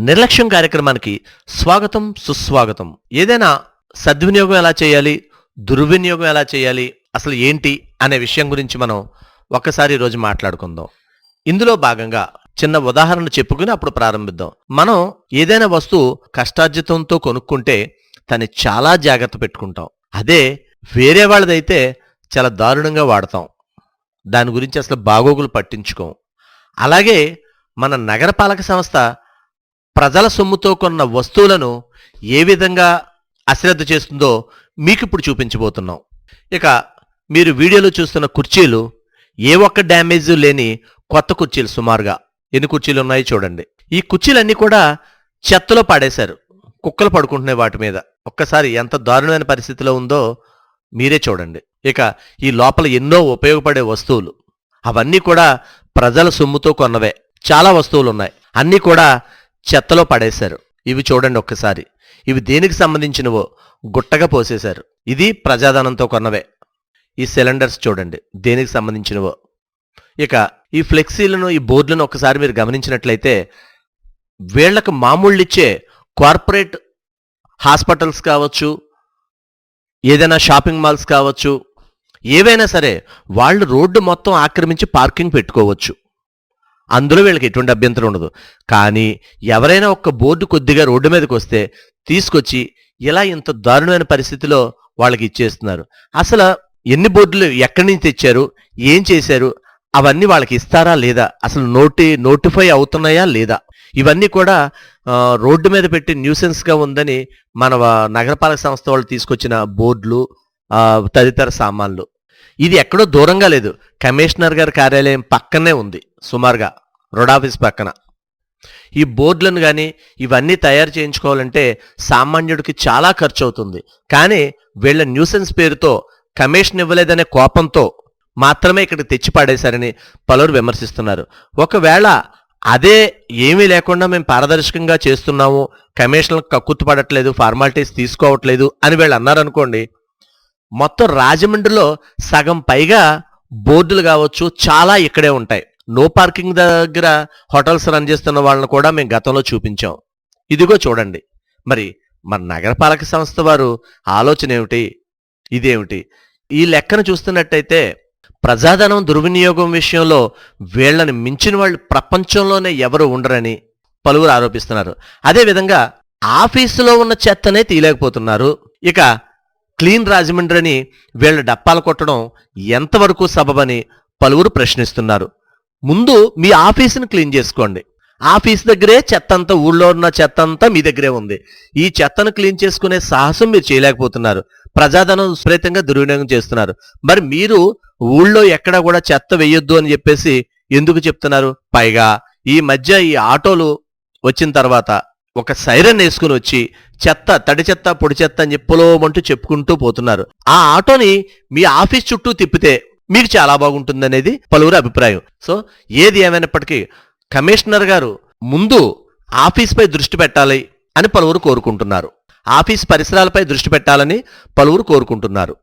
నిర్లక్ష్యం కార్యక్రమానికి స్వాగతం సుస్వాగతం. ఏదైనా సద్వినియోగం ఎలా చేయాలి? దుర్వినియోగం ఎలా చేయాలి? అసలు ఏంటి? అనే విషయం గురించి మనం ఒక్కసారి ఈరోజు మాట్లాడుకుందాం. ఇందులో భాగంగా చిన్న ఉదాహరణ చెప్పుకుని అప్పుడు ప్రారంభిద్దాం. మనం ఏదైనా వస్తువు కష్టార్జితంతో కొనుక్కుంటే దాన్ని చాలా జాగ్రత్త పెట్టుకుంటాం. అదే వేరే వాళ్ళదైతే చాలా దారుణంగా వాడతాం. దాని గురించి అసలు బాగోగులు పట్టించుకోం. అలాగే మన నగరపాలక సంస్థ ప్రజల సొమ్ముతో కొన్న వస్తువులను ఏ విధంగా అశ్రద్ధ చేస్తుందో మీకు ఇప్పుడు చూపించబోతున్నాం. ఇక మీరు వీడియోలో చూస్తున్న కుర్చీలు ఏ ఒక్క డ్యామేజ్ లేని కొత్త కుర్చీలు సుమారుగా. ఎన్ని కుర్చీలు ఉన్నాయో చూడండి. ఈ కుర్చీలన్నీ కూడా చెత్తలో పాడేశారు. కుక్కలు పడుకుంటున్నాయి వాటి మీద. ఒక్కసారి ఎంత దారుణమైన పరిస్థితిలో ఉందో మీరే చూడండి. ఇక ఈ లోపల ఎన్నో ఉపయోగపడే వస్తువులు. అవన్నీ కూడా ప్రజల సొమ్ముతో కొన్నవే. చాలా వస్తువులు ఉన్నాయి అన్నీ కూడా చెత్తలో పడేశారు. ఇవి చూడండి ఒక్కసారి. ఇవి దేనికి సంబంధించినవో గుట్టగా పోసేశారు. ఇది ప్రజాధనంతో కొన్నవే. ఈ సిలిండర్స్ చూడండి దేనికి సంబంధించినవో. ఇక ఈ ఫ్లెక్సీలను ఈ బోర్డులను ఒకసారి మీరు గమనించినట్లయితే వీళ్ళకు మామూళ్ళిచ్చే కార్పొరేట్ హాస్పిటల్స్ కావచ్చు ఏదైనా షాపింగ్ మాల్స్ కావచ్చు ఏవైనా సరే వాళ్ళు రోడ్డు మొత్తం ఆక్రమించి పార్కింగ్ పెట్టుకోవచ్చు. అందులో వీళ్ళకి ఎటువంటి అభ్యంతరం ఉండదు. కానీ ఎవరైనా ఒక్క బోర్డు కొద్దిగా రోడ్డు మీదకి వస్తే తీసుకొచ్చి ఇలా ఇంత దారుణమైన పరిస్థితిలో వాళ్ళకి ఇచ్చేస్తున్నారు. అసలు ఎన్ని బోర్డులు ఎక్కడి నుంచి తెచ్చారు? ఏం చేశారు? అవన్నీ వాళ్ళకి ఇస్తారా లేదా? అసలు నోటి నోటిఫై అవుతున్నాయా లేదా? ఇవన్నీ కూడా రోడ్డు మీద పెట్టి న్యూసెన్స్గా ఉందని మన నగరపాలక సంస్థ వాళ్ళు తీసుకొచ్చిన బోర్డులు తదితర సామాన్లు. ఇది ఎక్కడో దూరంగా లేదు. కమిషనర్ గారి కార్యాలయం పక్కనే ఉంది సుమారుగా రోడ్ ఆఫీస్ పక్కన. ఈ బోర్డులను కానీ ఇవన్నీ తయారు చేయించుకోవాలంటే సామాన్యుడికి చాలా ఖర్చు అవుతుంది కానీ వీళ్ళ న్యూసెన్స్ పేరుతో కమిషన్ ఇవ్వలేదనే కోపంతో మాత్రమే ఇక్కడికి తెచ్చి పాడేశారని పలువురు విమర్శిస్తున్నారు. ఒకవేళ అదే ఏమీ లేకుండా మేము పారదర్శకంగా చేస్తున్నాము కమిషన్లకు కక్కుర్తి పడట్లేదు ఫార్మాలిటీస్ తీసుకోవట్లేదు అని వీళ్ళు అన్నారనుకోండి మొత్తం రాజమండ్రిలో సగం పైగా బోర్డులు కావచ్చు చాలా ఇక్కడే ఉంటాయి. నో పార్కింగ్ దగ్గర హోటల్స్ రన్ చేస్తున్న వాళ్ళని కూడా మేము గతంలో చూపించాం. ఇదిగో చూడండి. మరి మన నగరపాలక సంస్థ వారు ఆలోచన ఏమిటి? ఇదేమిటి? ఈ లెక్కను చూస్తున్నట్టయితే ప్రజాధనం దుర్వినియోగం విషయంలో వీళ్ళని మించిన వాళ్ళు ప్రపంచంలోనే ఎవరు ఉండరని పలువురు ఆరోపిస్తున్నారు. అదేవిధంగా ఆఫీసులో ఉన్న చెత్తనే తీయలేకపోతున్నారు. ఇక క్లీన్ రాజమండ్రి అని వీళ్ళ డప్పాలు కొట్టడం ఎంతవరకు సబబని పలువురు ప్రశ్నిస్తున్నారు. ముందు మీ ఆఫీసును క్లీన్ చేసుకోండి. ఆఫీస్ దగ్గరే చెత్త అంతా ఊళ్ళో ఉన్న చెత్త అంతా మీ దగ్గరే ఉంది. ఈ చెత్తను క్లీన్ చేసుకునే సాహసం మీరు చేయలేకపోతున్నారు. ప్రజాధనం విపరీతంగా దుర్వినియోగం చేస్తున్నారు. మరి మీరు ఊళ్ళో ఎక్కడా కూడా చెత్త వేయొద్దు అని చెప్పేసి ఎందుకు చెప్తున్నారు? పైగా ఈ మధ్య ఈ ఆటోలు వచ్చిన తర్వాత ఒక సైరన్ వేసుకుని వచ్చి చెత్త తడి చెత్త పొడి చెత్త అని చెప్పలోమంటూ చెప్పుకుంటూ పోతున్నారు. ఆ ఆటోని మీ ఆఫీస్ చుట్టూ తిప్పితే మీకు చాలా బాగుంటుంది అనేది పలువురు అభిప్రాయం. సో ఏది ఏమైనప్పటికీ కమిషనర్ గారు ముందు ఆఫీస్పై దృష్టి పెట్టాలి అని పలువురు కోరుకుంటున్నారు. ఆఫీస్ పరిసరాలపై దృష్టి పెట్టాలని పలువురు కోరుకుంటున్నారు.